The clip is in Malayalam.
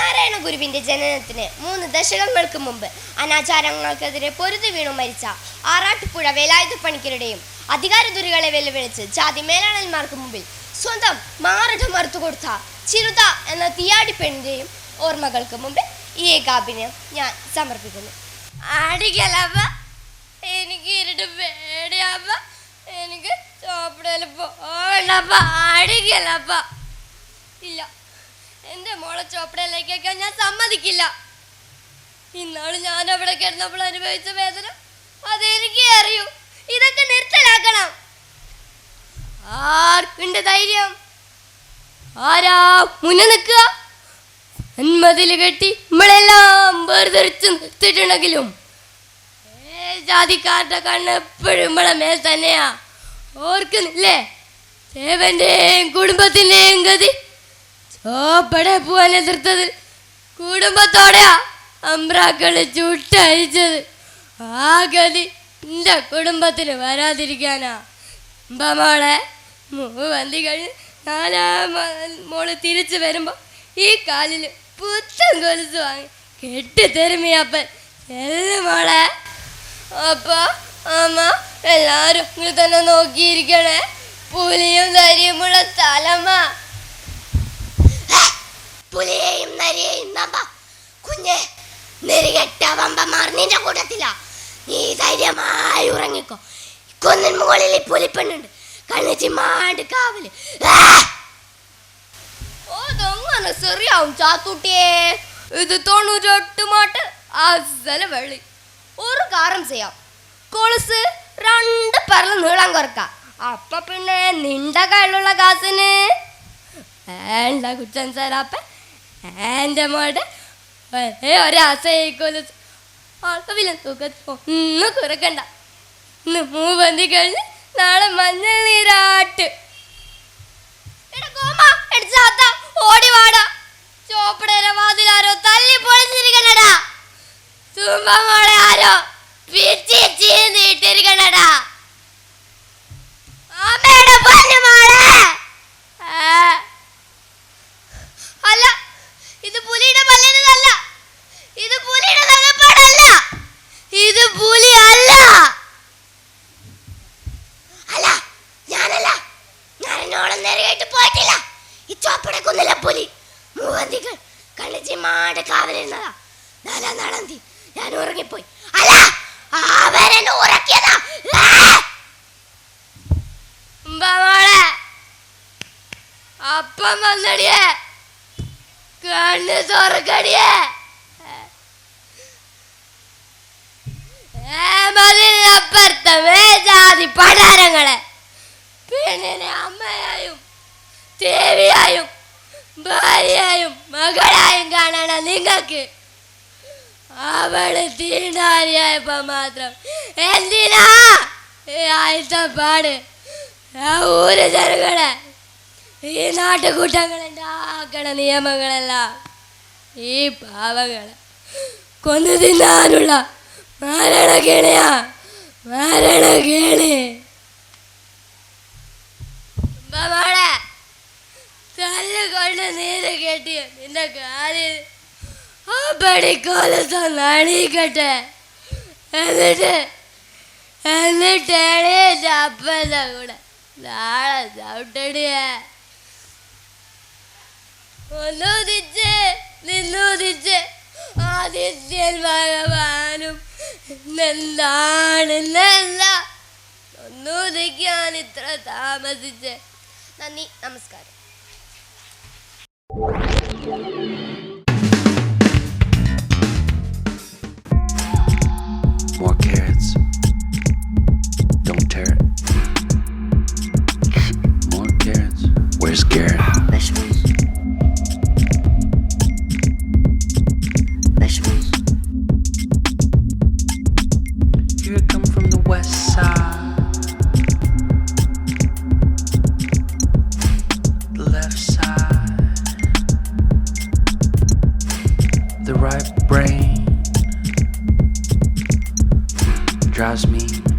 ശ്രീനാരായണ ഗുരുവിന്റെ ജനനത്തിന് മൂന്ന് ദശകങ്ങൾക്ക് മുമ്പ് അനാചാരങ്ങൾക്കെതിരെ പൊരുതി വീണു മരിച്ച ആറാട്ടുപുഴ വേലായുധ പണിക്കരുടെയും അധികാര ദുരികളെ വെല്ലുവിളിച്ച് ജാതി മേലാളന്മാർക്ക് മുമ്പിൽ സ്വന്തം മാറിട മറുത്തു കൊടുത്ത ചിരുത എന്ന തീയാടി പെണ്ണിന്റെയും ഓർമ്മകൾക്ക് മുമ്പിൽ ഈ ഏകാഭിനയം ഞാൻ സമർപ്പിക്കുന്നു. അടിക്കലവ എനിക്ക് ഇരുട്ട് പേടിയാവ എനിക്ക് ചോപ്പടയിൽ പോകണപ്പ അടിക്കലപ്പ ഇല്ല. എന്റെ മോളെ ചോപ്പടയിലേക്കൊക്കെ ഞാൻ സമ്മതിക്കില്ല. ഇന്നാൾ ഞാൻ അവിടെ കിടന്നപ്പോൾ അനുഭവിച്ച വേദന അതെനിക്ക് അറിയൂ. ഇതൊക്കെ നിർത്തലാക്കണം. ആർക്കുണ്ട് ധൈര്യം? ആരാ മുന്നേ നിൽക്കുക? അന്മതിൽ കെട്ടി നമ്മളെല്ലാം വേർതിരിച്ച് നിർത്തിയിട്ടുണ്ടെങ്കിലും ജാതിക്കാരുടെ കണ്ണ് എപ്പോഴും നമ്മളെ മേൽ തന്നെയാ. ഓർക്കുന്നില്ലേ? ദേവന്റെയും കുടുംബത്തിന്റെയും ഗതി ചോപ്പടെ പോവാൻ എതിർത്തത് കുടുംബത്തോടെയാ അമ്രാക്കൾ ചുട്ടയച്ചത് ആ ഗതി എന്റെ കുടുംബത്തിന് വരാതിരിക്കാനാ മോളെ മൂവന്തി കഴിഞ്ഞ് നാലാം മോൾ തിരിച്ചു വരുമ്പോ ഈ കാലിൽ പുത്തൻ കൊലുസ് വാങ്ങി കെട്ടിത്തരുമിയപ്പൻ ചെല്ലു മോളെ. അപ്പ അമ്മ എല്ലാരും ഇങ്ങനെ തന്നെ നോക്കിയിരിക്കണേ. പുലിയും ധൈര്യമുള്ള സ്ഥലമാ. പുലിയെയും നരിയെയും നമ്പ. കുഞ്ഞെ നെരികെട്ട വമ്പമാർ നിന്റെ കൂട്ടത്തില. നീ ധൈര്യമായി ഉറങ്ങിക്കോ. കൊന്നിൻ മുകളിൽ പുലിപ്പെണ്ണുണ്ട്. കണ്ണിച്ചി മാണ്ട് കാവൽ. അതങ്ങനെ ശരിയാവും ചാത്തൂട്ടിയെ. ഇത് തൊണ്ണൂറ്റെട്ട് മാട്ട് അസല വെള്ളി. ഒരു കാരം ചെയ്യാം. കൊളുസ് രണ്ട് പരൽ നീളം കുറക്കാം അപ്പൊ പിന്നെ നിന്റെ കയ്യിലുള്ള കാസിന് വേണ്ട കുറ്റൻ സാറാപ്പ എന്റെ മോടെ. ഒരേ ഒരാശയിക്കൊല്ലു അളവിലും തൂക്കത്തിൽ ഒന്നും കുറക്കണ്ട മൂ മൂവന്തി കഴിഞ്ഞ് നാളെ മഞ്ഞൾ നീരാട്ട് എടാ ഗോമാ, എടാ ചാത്ത, ഓടി വാടാ. വാതിലാരോ തല്ലി പൊളിഞ്ഞിരിക്കണടാ തുമ്പമോളെ ആരോ പിച്ചി ചീന്തിട്ടിരിക്കണടാ അമ്മയുടെ പൊന്നുമോളെ ആ. അല്ല ഇത് പുലിയുടെ പല്ലിനതല്ല ഇത് പുലിയുടെ തകപ്പാടല്ല ഇത് പുലി അല്ല അല്ല ഞാനല്ല ഞാൻ എന്നോളം നേരെയായിട്ട് പോയിട്ടില്ല ഈ ചോപ്പടക്കൊന്നില്ല പുലി മൂവന്തികൾ കളിച്ച് മാട് കാവലിരുന്നതാ. നാലാം നാളന്തി ഞാൻ ഉറങ്ങിപ്പോയി. അല്ല അവരെന്നെ ഉറക്കിയതാ. മോളെ. അപ്പം വന്നടിയേ. കണ്ണ് തുറക്കടിയേ. മതിലപ്പുറത്തെ ജാതി പടാരങ്ങളെ. പെണ്ണിനെ അമ്മയായും ദേവിയായും ഭാര്യയായും മകളായും കാണണ നിങ്ങൾക്ക്? അവൾ തീണ്ടാരിയായപ്പോ മാത്രം. എന്തിനാ? ആഴ്ചപ്പാട് ആ ഊര് ചെറുകളെ. ഈ നാട്ടുകൂട്ടങ്ങൾ ഉണ്ടാക്കണ നിയമങ്ങളെല്ലാം. ഈ പാവങ്ങളെ. കൊന്നു തിന്നാനുള്ള മരണകേണയാ മരണകേണി മോളെ. നീര് കെട്ടിയ നിന്റെ കാലിൽ ആ പടിക്കോലത്ത് നണിക്കട്ടെ എന്നിട്ട് എന്നിട്ട് എണീറ്റ അപ്പന്റെ കൂടെ നാളെ ചവിട്ടടിയ ഒന്നുദിച്ച് നിന്നുദിച്ച് ആദിത്യൻ ഭഗവാനും എന്താണെന്നല്ല ഒന്നുദിക്കാൻ ഇത്ര താമസിച്ച്. നന്ദി നമസ്കാരം. More carrots. Don't tear it. More carrots. Where's Garrett? drives me.